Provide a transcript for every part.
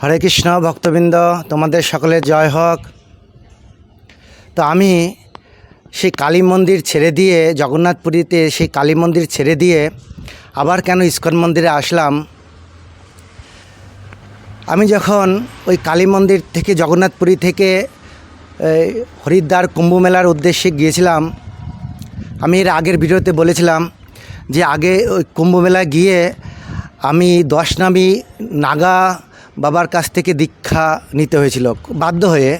হরে কৃষ্ণ, ভক্তবৃন্দ, তোমাদের সকলের জয় হোক। তো আমি সেই কালী মন্দির ছেড়ে দিয়ে, জগন্নাথপুরীতে সেই কালী মন্দির ছেড়ে দিয়ে আবার কেন ইস্কন মন্দিরে আসলাম? আমি যখন ওই কালী মন্দির থেকে, জগন্নাথপুরী থেকে হরিদ্বার কুম্ভ মেলার উদ্দেশ্যে গিয়েছিলাম, আমি এর আগের ভিডিওতে বলেছিলাম যে আগে ওই কুম্ভ মেলায় গিয়ে আমি দশ নামি নাগা বাবার কাছ থেকে দীক্ষা নিতে হয়েছিল। বাধ্য হয়ে,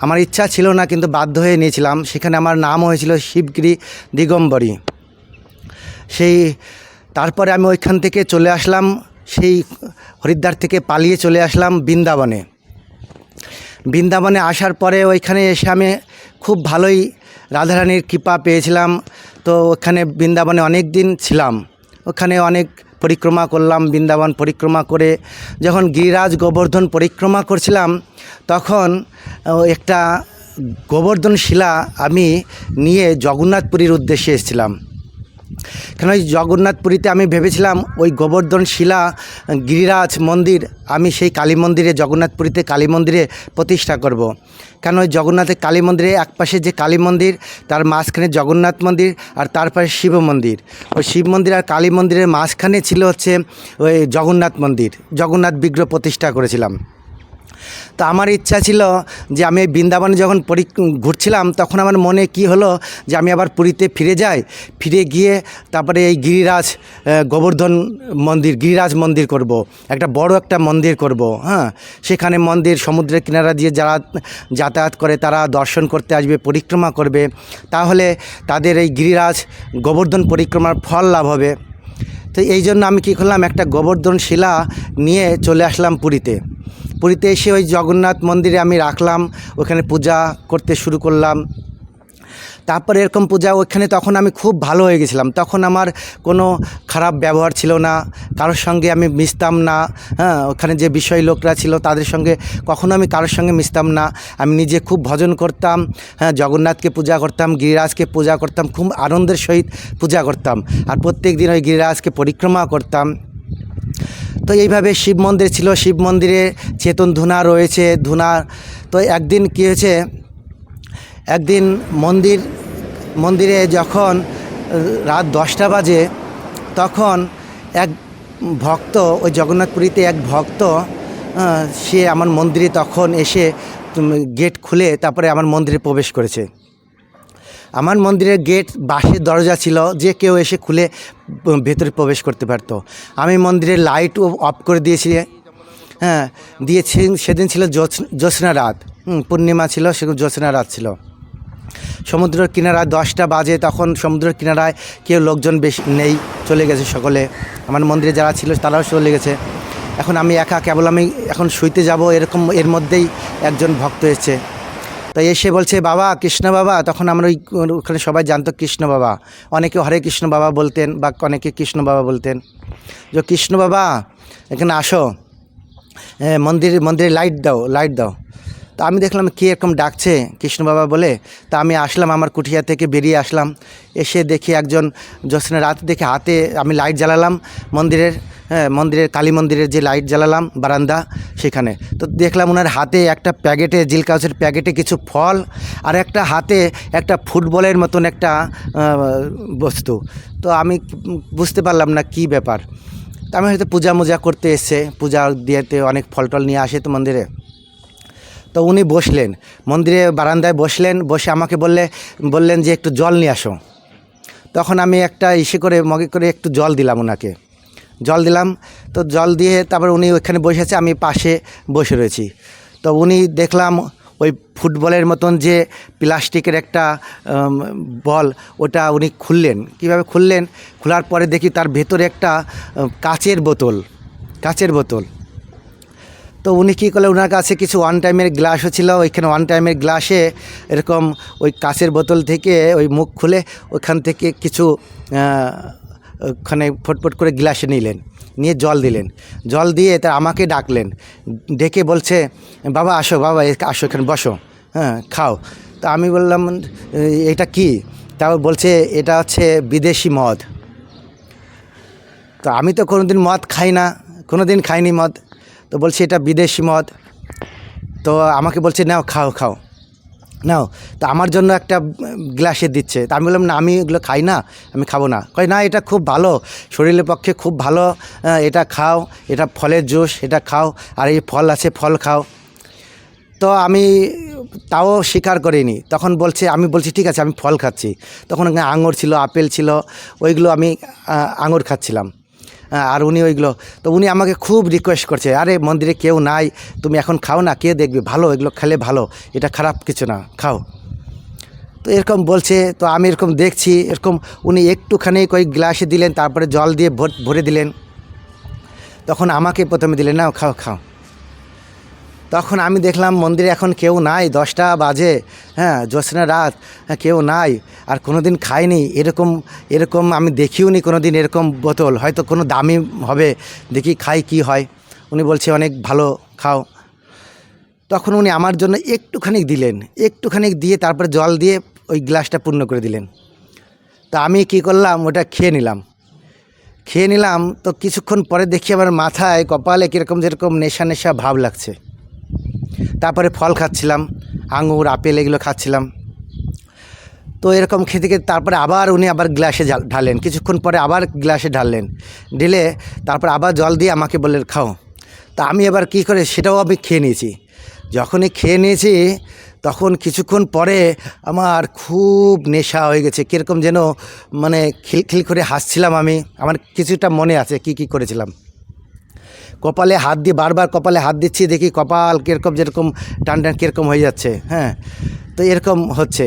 আমার ইচ্ছা ছিল না, কিন্তু বাধ্য হয়ে নিয়েছিলাম। সেখানে আমার নাম হয়েছিল শিবগিরি দিগম্বরী। সেই, তারপরে আমি ওইখান থেকে চলে আসলাম, সেই হরিদ্বার থেকে পালিয়ে চলে আসলাম বৃন্দাবনে। বৃন্দাবনে আসার পরে ওইখানে এসে আমি খুব ভালোই রাধারানীর কৃপা পেয়েছিলাম। তো ওখানে বৃন্দাবনে অনেক দিন ছিলাম। ওখানে অনেক পরিক্রমা করলাম, বৃন্দাবন পরিক্রমা করে। যখন গিরিরাজ গোবর্ধন পরিক্রমা করছিলাম, তখন একটা গোবর্ধন শিলা আমি নিয়ে জগন্নাথপুরীর উদ্দেশ্যে এসেছিলাম। কেন ওই জগন্নাথপুরীতে আমি ভেবেছিলাম ওই গোবর্ধন শিলা গিরিরাজ মন্দির, আমি সেই কালী মন্দিরে, জগন্নাথপুরীতে কালী মন্দিরে প্রতিষ্ঠা করব। কেন ওই জগন্নাথের কালী মন্দিরে একপাশে যে কালী মন্দির, তার মাঝখানে জগন্নাথ মন্দির আর তার পাশে শিব মন্দির। ওই শিব মন্দির আর কালী মন্দিরের মাঝখানে ছিল হচ্ছে ওই জগন্নাথ মন্দির। জগন্নাথ বিগ্রহ প্রতিষ্ঠা করেছিলাম। তো আমার ইচ্ছা ছিল যে আমি বৃন্দাবনে যখন পরি, ঘুরছিলাম তখন আমার মনে কি হলো যে আমি আবার পুরীতে ফিরে যাই। ফিরে গিয়ে তারপরে এই গিরিরাজ গোবর্ধন মন্দির, গিরিরাজ মন্দির করব। একটা বড় একটা মন্দির করব হ্যাঁ। সেখানে মন্দির সমুদ্রের কিনারা দিয়ে যারা যাতায়াত করে তারা দর্শন করতে আসবে, পরিক্রমা করবে। তাহলে তাদের এই গিরিরাজ, গোবর্ধন পরিক্রমার ফল লাভ হবে। তো এই জন্য আমি কী করলাম, একটা গোবর্ধন শিলা নিয়ে চলে আসলাম পুরীতে। পুরীতে এসে ওই জগন্নাথ মন্দিরে আমি রাখলাম, ওখানে পূজা করতে শুরু করলাম। তারপরে এরকম পূজা ওখানে তখন আমি খুব ভালো হয়ে গেছিলাম। তখন আমার কোনো খারাপ ব্যবহার ছিল না, কারোর সঙ্গে আমি মিশতাম না হ্যাঁ ওখানে যে বিষয় লোকরা ছিল তাদের সঙ্গে কখনো আমি কারোর সঙ্গে মিশতাম না। আমি নিজে খুব ভজন করতাম হ্যাঁ জগন্নাথকে পূজা করতাম, গিরিরাজকে পূজা করতাম, খুব আনন্দের সহিত পূজা করতাম। আর প্রত্যেক দিন ওই গিরিরাজকে পরিক্রমা করতাম। তো এইভাবে শিব মন্দির ছিল, শিব মন্দিরে চেতন ধুনা রয়েছে, ধুনা, তো একদিন কী হয়েছে একদিন মন্দির, মন্দিরে যখন রাত দশটা বাজে, তখন এক ভক্ত, ওই জগন্নাথপুরীতে এক ভক্ত সে আমার মন্দিরে তখন এসে গেট খুলে তারপরে আমার মন্দিরে প্রবেশ করেছে। আমার মন্দিরের গেট বাঁশের দরজা ছিল, যে কেউ এসে খুলে ভেতরে প্রবেশ করতে পারতো। আমি মন্দিরের লাইট অফ করে দিয়েছি হ্যাঁ দিয়েছি, সেদিন ছিল জ্যোৎস- জ্যোৎস্না রাত পূর্ণিমা ছিল সেগুলো জ্যোৎস্না রাত ছিল। সমুদ্রের কিনারায় দশটা বাজে তখন সমুদ্রের কিনারায় কেউ লোকজন বেশি নেই, চলে গেছে সকলে। আমার মন্দিরে যারা ছিল তারাও চলে গেছে। এখন আমি একা, কেবল আমি এখন শুইতে যাব এরকম, এর মধ্যেই একজন ভক্ত এসেছে। তাই এসে বলছে, বাবা, কৃষ্ণ বাবা। তখন আমরা ওই, ওখানে সবাই জানতো কৃষ্ণ বাবা। অনেকে হরে কৃষ্ণ বাবা বলতেন বা অনেকে কৃষ্ণ বাবা বলতেন। যে কৃষ্ণ বাবা, এখানে আসো। মন্দির, মন্দিরে লাইট দাও লাইট দাও। তো আমি দেখলাম কে এরকম ডাকছে কৃষ্ণ বাবা বলে। তা আমি আসলাম আমার কুঠিয়া থেকে বেরিয়ে আসলাম। এসে দেখি একজন জ্যোৎস্না রাত দেখে হাতে আমি লাইট জ্বালালাম মন্দিরের হ্যাঁ মন্দিরের, কালী মন্দিরের যে লাইট জ্বালালাম বারান্দা সেখানে। তো দেখলাম ওনার হাতে একটা প্যাকেটে জিল কাউচের প্যাকেটে কিছু ফল আর একটা হাতে একটা ফুটবলের মতন একটা বস্তু। তো আমি বুঝতে পারলাম না কি ব্যাপার। তা আমি হয়তো পূজা মুজা করতে এসছে পূজা দিয়েতে অনেক ফল টল নিয়ে আসে তো মন্দিরে। তো উনি বসলেন, মন্দিরে বারান্দায় বসলেন, বসে আমাকে বললে, বললেন যে একটু জল নিয়ে আসো। তখন আমি একটা ইসে করে, মগে করে একটু জল দিলাম ওনাকে জল দিলাম, তো জল দিয়ে তারপর উনি ওইখানে বসেছে, আমি পাশে বসে রয়েছি। তো উনি দেখলাম ওই ফুটবলের মতন যে প্লাস্টিকের একটা বল, ওটা উনি খুললেন। কীভাবে খুললেন? খোলার পরে দেখি তার ভেতরে একটা কাচের বোতল কাচের বোতল। তো উনি কী করলেন? ওনার কাছে কিছু ওয়ান টাইমের গ্লাসও ছিল। ওইখানে ওয়ান টাইমের গ্লাসে এরকম ওই কাঁচের বোতল থেকে ওই মুখ খুলে ওইখান থেকে কিছু ওখানে ফটফট করে গ্লাসে নিলেন। নিয়ে জল দিলেন। জল দিয়ে তা আমাকে ডাকলেন। ডেকে বলছে, বাবা, আসো বাবা আসো এখানে, বসো। হ্যাঁ খাও। তা আমি বললাম, এটা কি? তাও বলছে, এটা হচ্ছে বিদেশি মদ। তো আমি তো কোনোদিন মদ খাই না। কোনো দিন খাইনি মদ। তো বলছে, এটা বিদেশি মদ। তো আমাকে বলছে, নাও, খাও খাও। নাও, তো আমার জন্য একটা গ্লাসে দিচ্ছে। তা আমি বললাম, না, আমি এগুলো খাই না, আমি খাব না। কয়, না, এটা খুব ভালো, শরীরের পক্ষে খুব ভালো এটা খাও, এটা ফলের জুস, এটা খাও, আর এই ফল আছে, ফল খাও। তো আমি তাও স্বীকার করিনি। তখন বলছে, আমি বলছি, ঠিক আছে, আমি ফল খাচ্ছি। তখন আঙুর ছিল, আপেল ছিল, ওইগুলো আমি আঙুর খাচ্ছিলাম। আর উনি ওইগুলো তো উনি আমাকে খুব রিকোয়েস্ট করছে আরে মন্দিরে কেউ নাই তুমি এখন খাও না কে দেখবে? ভালো এগুলো খেলে ভালো এটা খারাপ কিছু না খাও। তো এরকম বলছে তো আমি এরকম দেখছি এরকম উনি একটুখানি কয়েক গ্লাসে দিলেন তারপরে জল দিয়ে ভর- দিলেন। তখন আমাকে প্রথমে দিলেন নাও খাও খাও। তখন আমি দেখলাম মন্দিরে এখন কেউ নাই দশটা বাজে হ্যাঁ জ্যোৎস্না রাত হ্যাঁ, কেউ নাই। আর কোনো দিন খাইনি, এরকম এরকম আমি দেখিও নি কোনো দিন এরকম বোতল। হয়তো কোনো দামি হবে, দেখি খাই কি হয়। উনি বলছে, অনেক ভালো, খাও। তখন উনি আমার জন্য একটুখানি দিলেন, একটুখানি দিয়ে তারপরে জল দিয়ে ওই গ্লাসটা পূর্ণ করে দিলেন। তা আমি কি করলাম, ওটা খেয়ে নিলাম। খেয়ে নিলাম, তো কিছুক্ষণ পরে দেখি আমার মাথায়, কপালে কীরকম যেরকম নেশা নেশা ভাব লাগছে। তারপরে ফল খাচ্ছিলাম, আঙুর, আপেল এগুলো খাচ্ছিলাম। তো এরকম খেতে খেতে তারপরে আবার উনি আবার গ্লাসে ঢাললেন কিছুক্ষণ পরে আবার গ্লাসে ঢাললেন। ঢেলে তারপর আবার জল দিয়ে আমাকে বললেন, খাও। তা আমি এবার কি করে সেটাও আমি খেয়ে নিয়েছি। যখনই খেয়ে নিয়েছি, তখন কিছুক্ষণ পরে আমার খুব নেশা হয়ে গেছে। কীরকম যেন মানে খিলখিল করে হাসছিলাম আমি। আমার কিছুটা মনে আছে কি কি করেছিলাম। কপালে হাত দিয়ে বারবার কপালে হাত দিচ্ছি, দেখি কপাল কীরকম যেরকম টান টান কীরকম হয়ে যাচ্ছে। হ্যাঁ তো এরকম হচ্ছে।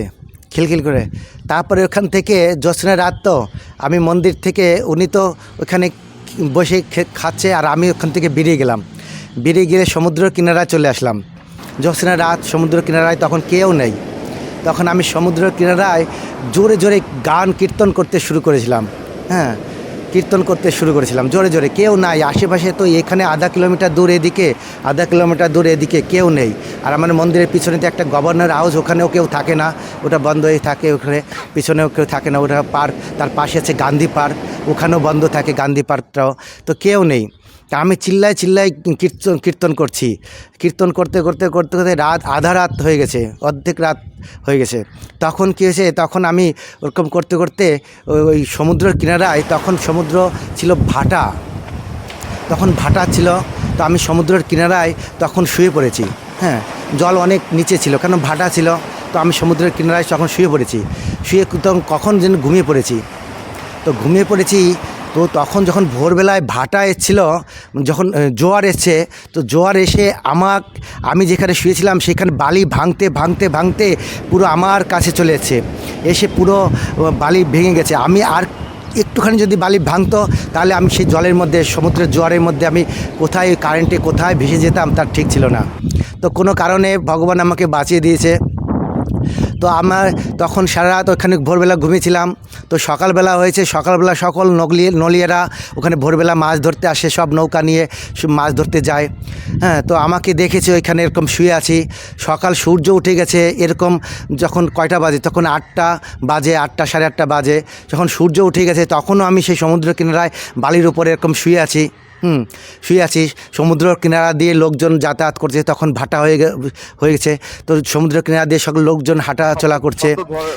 খিলখিল করে। তারপরে ওখান থেকে জ্যোৎস্না রাত তো আমি মন্দির থেকে, উনি তো ওখানে বসে খাচ্ছে আর আমি ওখান থেকে বেরিয়ে গেলাম। বেরিয়ে গিয়ে সমুদ্র কিনারায় চলে আসলাম। জ্যোৎস্না রাত সমুদ্র কিনারায় তখন কেউ নেই। তখন আমি সমুদ্র কিনারায় জোরে জোরে গান কীর্তন করতে শুরু করেছিলাম। হ্যাঁ কীর্তন করতে শুরু করেছিলাম। জোরে জোরে, কেউ নাই। আশেপাশে তো এখানে আধা কিলোমিটার দূর এদিকে, আধা কিলোমিটার দূর এদিকে কেউ নেই। আর আমার মন্দিরের পিছনেতে একটা গভর্নর হাউস, ওখানেও কেউ থাকে না। ওটা বন্ধ হয়ে থাকে ওখানে, পিছনেও কেউ থাকে না। ওটা পার্ক, তার পাশে আছে গান্ধী পার্ক, ওখানেও বন্ধ থাকে গান্ধী পার্কটাও। তো কেউ নেই। তা আমি চিল্লায় চিল্লায় কীর্তন কীর্তন করছি। কীর্তন করতে করতে করতে করতে রাত, আধা রাত হয়ে গেছে, অর্ধেক রাত হয়ে গেছে। তখন কী হয়েছে? তখন আমি ওরকম করতে করতে ওই- সমুদ্রের কিনারায় তখন সমুদ্র ছিল ভাটা। তখন ভাটা ছিল, তো আমি সমুদ্রের কিনারায় তখন শুয়ে পড়েছি। হ্যাঁ জল অনেক নিচে ছিল, কেন ভাটা ছিল? তো আমি সমুদ্রের কিনারায় তখন শুয়ে পড়েছি। শুয়ে তখন কখন যেন ঘুমিয়ে পড়েছি। তো ঘুমিয়ে পড়েছি তো তখন যখন ভোরবেলায় ভাটা এসেছিল, যখন জোয়ার এসছে, তো জোয়ার এসে আমার আমি যেখানে শুয়েছিলাম সেখানে বালি ভাঙতে ভাঙতে ভাঙতে পুরো আমার কাছে চলে এসছে। এসে পুরো বালি ভেঙে গেছে। আমি আর একটুখানি যদি বালি ভাঙতো, তাহলে আমি সেই জলের মধ্যে, সমুদ্রের জোয়ারের মধ্যে আমি কোথায় কারেন্টে কোথায় ভেসে যেতাম, তার ঠিক ছিল না। তো কোনো কারণে ভগবান আমাকে বাঁচিয়ে দিয়েছে। তো আমার তখন সারা রাত ওখানে ভোরবেলা ঘুমিয়েছিলাম। তো সকালবেলা হয়েছে, সকালবেলা সকল নগলি, নলিয়েরা ওখানে ভোরবেলা মাছ ধরতে আসে, সব নৌকা নিয়ে মাছ ধরতে যায়। হ্যাঁ তো আমাকে দেখেছে ওইখানে এরকম শুয়ে আছি। সকাল সূর্য উঠে গেছে, এরকম যখন কয়টা বাজে, তখন আটটা বাজে, আটটা, সাড়ে আটটা বাজে। যখন সূর্য উঠে গেছে, তখনও আমি সেই সমুদ্র কিনারায় বালির উপরে এরকম শুয়ে আছি। হুম শুয়ে আছি সমুদ্র কিনারা দিয়ে লোকজন যাতায়াত করছে তখন ভাটা হয়ে গে- হয়ে গেছে। তো সমুদ্র কিনারা দিয়ে সকল লোকজন হাঁটা চলা করছে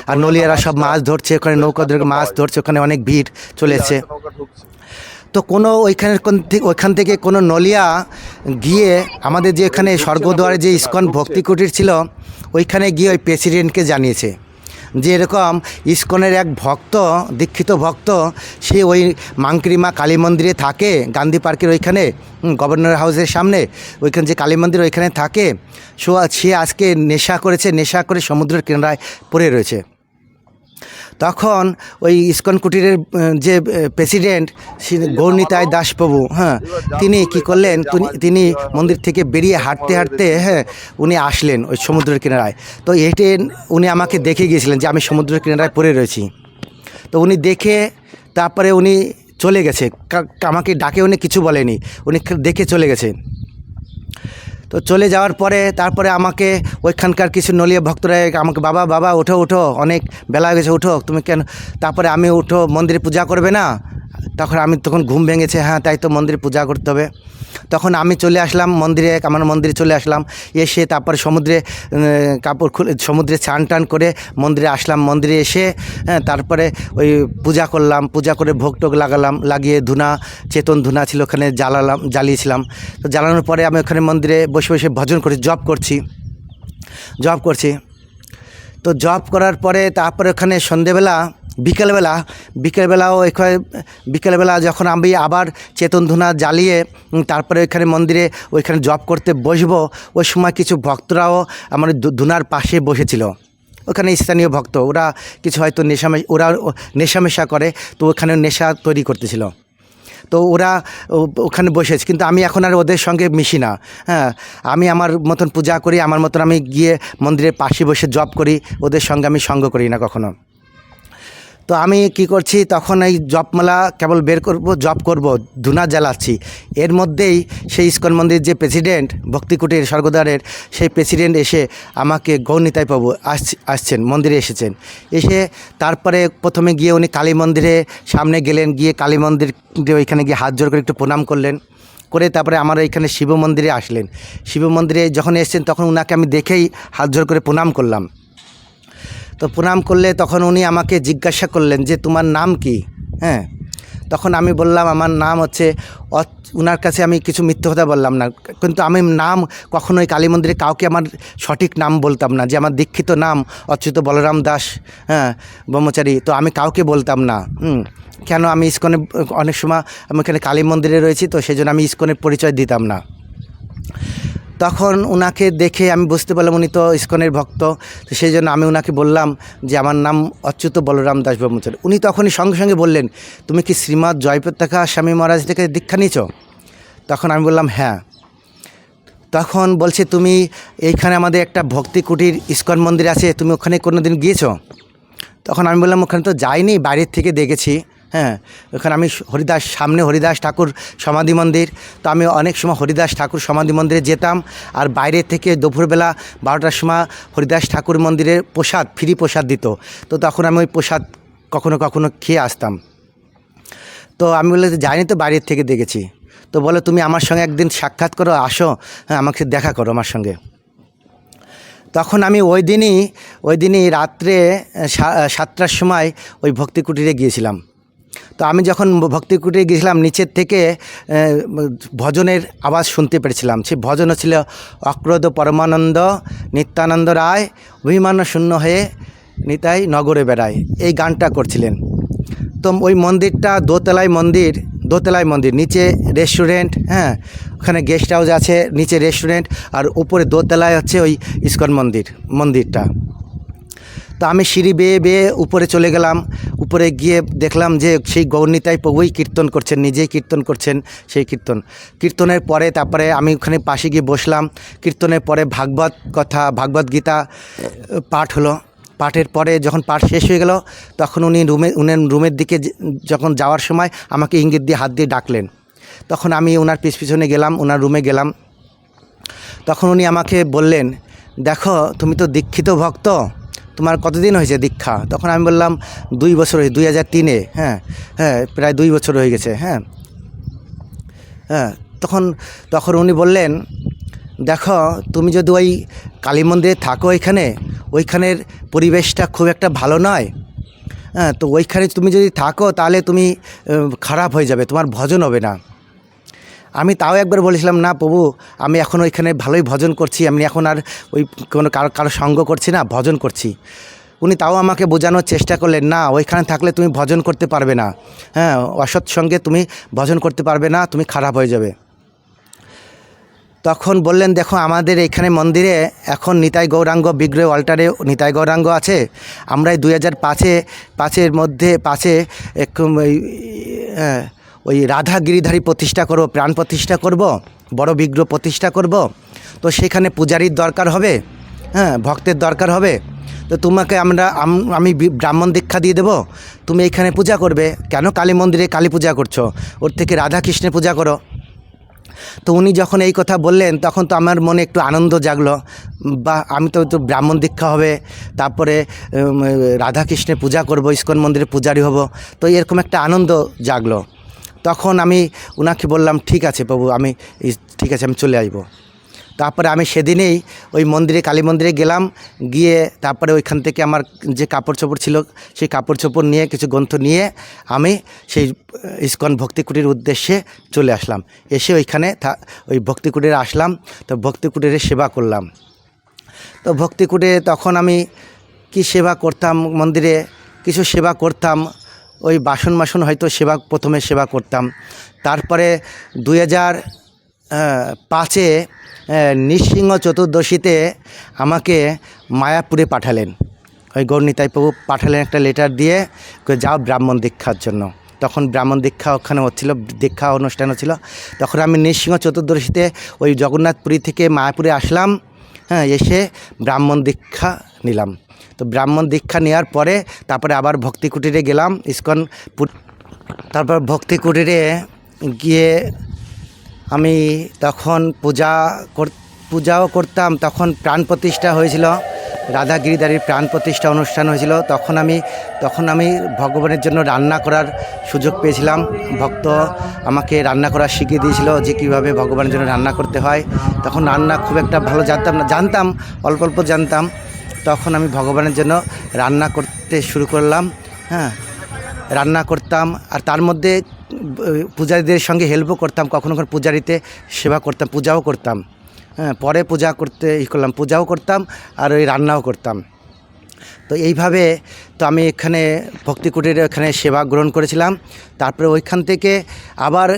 আর নলিয়ারা সব মাছ ধরছে ওখানে নৌকা ধরে মাছ ধরছে ওখানে অনেক ভিড় চলেছে তো কোনো ওইখানের ওইখান থেকে কোনো নলিয়া গিয়ে আমাদের যে এখানে স্বর্গদ্বারে যে ইস্কন ভক্তি কুটির ছিল ওইখানে গিয়ে ওই প্রেসিডেন্টকে জানিয়েছে। যে এরকম ইস্কনের এক ভক্ত, দীক্ষিত ভক্ত, সে ওই মাংক্রিমা কালী মন্দিরে থাকে, গান্ধী পার্কের ওইখানে গভর্নর হাউসের সামনে। ওইখানে যে কালী মন্দির ওইখানে থাকে। সে আজকে নেশা করেছে, নেশা করে সমুদ্রের কিনারায় পড়ে রয়েছে। তখন ওই ইস্কন কুটিরের যে প্রেসিডেন্ট গৌরনীতায় দাসপ্রভু হ্যাঁ তিনি কি করলেন, তিনি- মন্দির থেকে বেরিয়ে হাঁটতে হাঁটতে হ্যাঁ উনি আসলেন ওই সমুদ্রের কিনারায়। তো হেঁটে উনি আমাকে দেখে গিয়েছিলেন যে আমি সমুদ্রের কিনারায় পড়ে রয়েছি। তো উনি দেখে তারপরে উনি চলে গেছে। আমাকে ডাকে উনি কিছু বলেনি। উনি দেখে চলে গেছে। তো চলে যাওয়ার পরে তারপরে আমাকে ওইখানকার কিছু নলিয়া ভক্তরা আমাকে, বাবা বাবা, ওঠো ওঠো, অনেক বেলা হয়ে গেছে উঠো তুমি কেন? তারপরে আমি উঠো, মন্দিরে পূজা করবে না? তখন আমি তখন ঘুম ভেঙেছে হ্যাঁ তাই তো মন্দিরে পূজা করতে হবে। তখন আমি চলে আসলাম মন্দিরে আমার মন্দিরে চলে আসলাম। এসে তারপরে সমুদ্রে কাপড় খুলে, সমুদ্রে স্নান টান করে মন্দিরে আসলাম। মন্দিরে এসে হ্যাঁ তারপরে ওই পূজা করলাম। পূজা করে ভোগ টোগ লাগালাম, লাগিয়ে ধুনা, চেতন ধুনা ছিল ওখানে জ্বালালাম, জ্বালিয়েছিলাম। তো জ্বালানোর পরে আমি ওখানে মন্দিরে বসে বসে ভজন করে জব করছি। জব করছি। তো জব করার পরে তারপরে ওখানে সন্ধেবেলা, বিকেলবেলা, বিকেলবেলাও ওইখানে বিকেলবেলা যখন আমি আবার চেতন ধুনা জ্বালিয়ে তারপরে ওইখানে মন্দিরে ওইখানে জব করতে বসবো, ওই সময় কিছু ভক্তরাও আমার ধুনার পাশে বসেছিল। ওখানে স্থানীয় ভক্ত, ওরা কিছু হয়তো নেশামে, ওরা নেশামেশা করে, তো ওখানে নেশা তৈরি করতেছিল। তো ওরা ওখানে বসেছে কিন্তু আমি এখন আর ওদের সঙ্গে মিশি না। হ্যাঁ আমি আমার মতন পূজা করি, আমার মতন আমি গিয়ে মন্দিরের পাশে বসে জব করি, ওদের সঙ্গে আমি সঙ্গ করি না কখনো। তো আমি কি করছি, তখন এই জপমালা কেবল বের করব, জপ করব, ধুনা জ্বালাচ্ছি। এর মধ্যেই সেই ইস্কন মন্দির যে প্রেসিডেন্ট ভক্তিকুটির স্বর্গদ্বারের সেই প্রেসিডেন্ট এসে আমাকে গৌনিতাই পাবু আসছে আসছেন, মন্দিরে এসেছেন। এসে তারপরে প্রথমে গিয়ে উনি কালী মন্দিরে সামনে গেলেন, গিয়ে কালী মন্দির ওইখানে গিয়ে হাত জোর করে একটু প্রণাম করলেন। করে তারপরে আমার এইখানে শিব মন্দিরে আসলেন। শিব মন্দিরে যখন এসছেন, তখন ওনাকে আমি দেখেই হাত জোর করে প্রণাম করলাম। তো প্রণাম করলে তখন উনি আমাকে জিজ্ঞাসা করলেন যে, তোমার নাম কি? হ্যাঁ। তখন আমি বললাম, আমার নাম হচ্ছে উনার কাছে আমি কিছু মিথ্যে কথা বললাম না। কিন্তু আমি নাম কখনোই কালী মন্দিরে কাউকে আমার সঠিক নাম বলতাম না, যে আমার দীক্ষিত নাম অচ্যুত বলরাম দাস হ্যাঁ ব্রহ্মচারী, তো আমি কাউকে বলতাম না। হুম। কেন আমি ইস্কনে, অনেক সময় আমি এখানে কালী মন্দিরে রয়েছি, তো সেই জন্য আমি ইস্কনের পরিচয় দিতাম না। তখন ওনাকে দেখে আমি বুঝতে পারলাম উনি তো ইস্কনের ভক্ত, তো সেই জন্য আমি ওনাকে বললাম যে আমার নাম অচ্যুত বলরাম দাস ব্রহ্মচারী উনি তখনই সঙ্গে সঙ্গে বললেন, তুমি কি শ্রীমৎ জয়প্রতাকা স্বামী মহারাজ থেকে দীক্ষা নিয়েছ? তখন আমি বললাম হ্যাঁ। তখন বলছে, তুমি এইখানে আমাদের একটা ভক্তি কুটির ইস্কন মন্দির আছে, তুমি ওখানে কোনো দিন গিয়েছো? তখন আমি বললাম, ওখানে তো যাইনি, বাইরের থেকে দেখেছি। হ্যাঁ ওখানে আমি হরিদাস, সামনে হরিদাস ঠাকুর সমাধি মন্দির। তো আমি অনেক সময় হরিদাস ঠাকুর সমাধি মন্দিরে যেতাম। আর বাইরে থেকে দুপুরবেলা বারোটার সময় হরিদাস ঠাকুর মন্দিরে প্রসাদ, ফ্রি প্রসাদ দিত। তো তখন আমি ওই প্রসাদ কখনো কখনো খেয়ে আসতাম। তো আমি বলে যাইনি তো বাইরের থেকে দেখেছি। তো বলে, তুমি আমার সঙ্গে একদিন সাক্ষাৎ করো, আসো হ্যাঁ আমাকে দেখা করো আমার সঙ্গে। তখন আমি ওই দিনই ওই দিনই রাত্রে সাতটার সময় ওই ভক্তি কুটিরে গিয়েছিলাম। তো আমি যখন ভক্তি কুটিরে গিয়েছিলাম, নিচের থেকে ভজনের আওয়াজ শুনতে পেরেছিলাম। সেই ভজন ছিল, অক্রোধ পরমানন্দ, নিত্যানন্দ রায়, অভিমান শূন্য হয়ে নিতাই নগরে বেড়ায়। এই গানটা করছিলেন। তো ওই মন্দিরটা দোতলায় মন্দির দোতলায় মন্দির, নিচে রেস্টুরেন্ট হ্যাঁ ওখানে গেস্ট হাউস আছে, নিচে রেস্টুরেন্ট, আর উপরে দোতলায় হচ্ছে ওই ইস্কন মন্দির, মন্দিরটা। তো আমি সিঁড়ি বেয়ে বেয়ে উপরে চলে গেলাম। উপরে গিয়ে দেখলাম যে সেই গৌরনীতাই প্রভুই কীর্তন করছেন, নিজেই কীর্তন করছেন সেই কীর্তন। কীর্তনের পরে তারপরে আমি ওখানে পাশে গিয়ে বসলাম। কীর্তনের পরে ভাগবত কথা, ভাগবত গীতা পাঠ হলো। পাঠের পরে যখন পাঠ শেষ হয়ে গেল, তখন উনি রুমে, উনি রুমের দিকে যখন যাওয়ার সময় আমাকে ইঙ্গিত দিয়ে হাত দিয়ে ডাকলেন। তখন আমি ওনার পিছ পিছনে গেলাম ওনার রুমে গেলাম। তখন উনি আমাকে বললেন, দেখো, তুমি তো দীক্ষিত ভক্ত তোমার কতদিন হয়েছে দীক্ষা? তখন আমি বললাম, দুই বছর হয়েছে, দুই হাজার তিনে। হ্যাঁ হ্যাঁ প্রায় দুই বছর হয়ে গেছে হ্যাঁ। হ্যাঁ তখন তখন উনি বললেন, দেখো, তুমি যদি ওই কালী মন্দিরে থাকো ওইখানে, ওইখানের পরিবেশটা খুব একটা ভালো নয়। হ্যাঁ তো ওইখানে তুমি যদি থাকো, তাহলে তুমি খারাপ হয়ে যাবে, তোমার ভজন হবে না। আমি তাও একবার বলেছিলাম না প্রভু আমি এখন ওইখানে ভালোই ভজন করছি আমি এখন আর ওই কোনো কারও কারও সঙ্গ করছি না ভজন করছি। উনি তাও আমাকে বোঝানোর চেষ্টা করলেন না ওইখানে থাকলে তুমি ভজন করতে পারবে না। হ্যাঁ অসৎ সঙ্গে তুমি ভজন করতে পারবে না তুমি খারাপ হয়ে যাবে। তখন বললেন দেখো আমাদের এখানে মন্দিরে এখন নিতাই গৌরাঙ্গ বিগ্রহ অল্টারে নিতাই গৌরাঙ্গ আছে। আমরা দুই হাজার পাঁচে পাঁচের মধ্যে পাঁচে হ্যাঁ, ওই রাধা গিরিধারী প্রতিষ্ঠা করব প্রাণ প্রতিষ্ঠা করব বড় বিগ্রহ প্রতিষ্ঠা করব। তো সেখানে পূজারীর দরকার হবে হ্যাঁ ভক্তের দরকার হবে। তো তোমাকে আমরা আমি ব্রাহ্মণ দীক্ষা দিয়ে দেবো। তুমি এখানে পূজা করবে। কেন কালী মন্দিরে কালী পূজা করছ? ওর থেকে রাধা কৃষ্ণের পূজা করো। তো উনি যখন এই কথা বললেন তখন তো আমার মনে একটু আনন্দ জাগলো। বা আমি তো তো ব্রাহ্মণ দীক্ষা হবে তারপরে উম, রাধাকৃষ্ণের পূজা করব ইস্কন মন্দিরে পূজারি হব। তো এরকম একটা আনন্দ জাগলো। তখন আমি ওনাকে বললাম, ঠিক আছে প্রভু, আমি ঠিক আছে, আমি চলে আসব। তারপরে আমি সেদিনেই ওই মন্দিরে, কালী মন্দিরে গেলাম, গিয়ে তারপরে ওইখান থেকে আমার যে কাপড় চোপড় ছিল, সেই কাপড় চোপড় নিয়ে, কিছু গ্রন্থ নিয়ে আমি সেই ইস্কন ভক্তিকুটির উদ্দেশ্যে চলে আসলাম। এসে ওইখানে থা- ওই ভক্তিকুটিরে আসলাম, তো ভক্তিকুটিরে সেবা করলাম। তো ভক্তিকুটে তখন আমি কি সেবা করতাম মন্দিরে? কিছু সেবা করতাম ওই বাসন মাসন হয়তো সেবা, প্রথমে সেবা করতাম। তারপরে দুই হাজার পাঁচে নৃসিংহ চতুর্দশীতে আমাকে মায়াপুরে পাঠালেন। ওই গৌরনীতাই প্রভু পাঠালেন একটা লেটার দিয়ে যাও ব্রাহ্মণ দীক্ষার জন্য। তখন ব্রাহ্মণ দীক্ষা ওখানে হচ্ছিল, দীক্ষা অনুষ্ঠান হচ্ছিল। তখন আমি নৃসিংহ চতুর্দশীতে ওই জগন্নাথপুরী থেকে মায়াপুরে আসলাম হ্যাঁ এসে ব্রাহ্মণ দীক্ষা নিলাম। তো ব্রাহ্মণ দীক্ষা নেওয়ার পরে তারপরে আবার ভক্তি কুটিরে গেলাম, ইস্কন তারপর ভক্তি কুটিরে গিয়ে আমি তখন পূজা কর- পূজাও করতাম, তখন প্রাণ প্রতিষ্ঠা হয়েছিল রাধা গিরিধারীর প্রাণ প্রতিষ্ঠা অনুষ্ঠান হয়েছিল, তখন আমি তখন আমি ভগবানের জন্য রান্না করার সুযোগ পেয়েছিলাম, ভক্ত আমাকে রান্না করা শিখিয়ে দিয়েছিল যে কীভাবে ভগবানের জন্য রান্না করতে হয়, তখন রান্না খুব একটা ভালো জানতাম না, জানতাম, অল্প অল্প জানতাম তখন আমি ভগবানের জন্য রান্না করতে শুরু করলাম হ্যাঁ। রান্না করতাম আর তার মধ্যে পূজারীদের সঙ্গে হেল্পও করতাম, কখনো কখনো পূজারিতে সেবা করতাম, পূজাও করতাম হ্যাঁ। পরে পূজা করতে ই করলাম, পূজাও করতাম আর ওই রান্নাও করতাম। তো এইভাবে তো আমি এখানে ভক্তিকুটির এখানে সেবা গ্রহণ করেছিলাম। তারপরে ওইখান থেকে আবার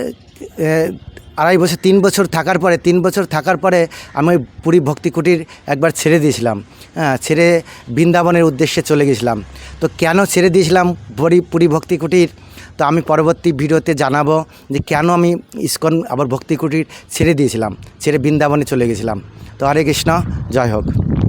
আড়াই বছর, তিন বছর থাকার পরে, তিন বছর থাকার পরে আমি পুরী ভক্তিকুটির একবার ছেড়ে দিয়েছিলাম। হ্যাঁ ছেড়ে বৃন্দাবনের উদ্দেশ্যে চলে গেছিলাম। তো কেন ছেড়ে দিয়েছিলাম পুরী পুরী ভক্তিকুটির তো আমি পরবর্তী ভিডিওতে জানাব যে কেন আমি ইস্কন আবার ভক্তিকুটির ছেড়ে দিয়েছিলাম, ছেড়ে বৃন্দাবনে চলে গেছিলাম। তো হরে কৃষ্ণ, জয় হোক।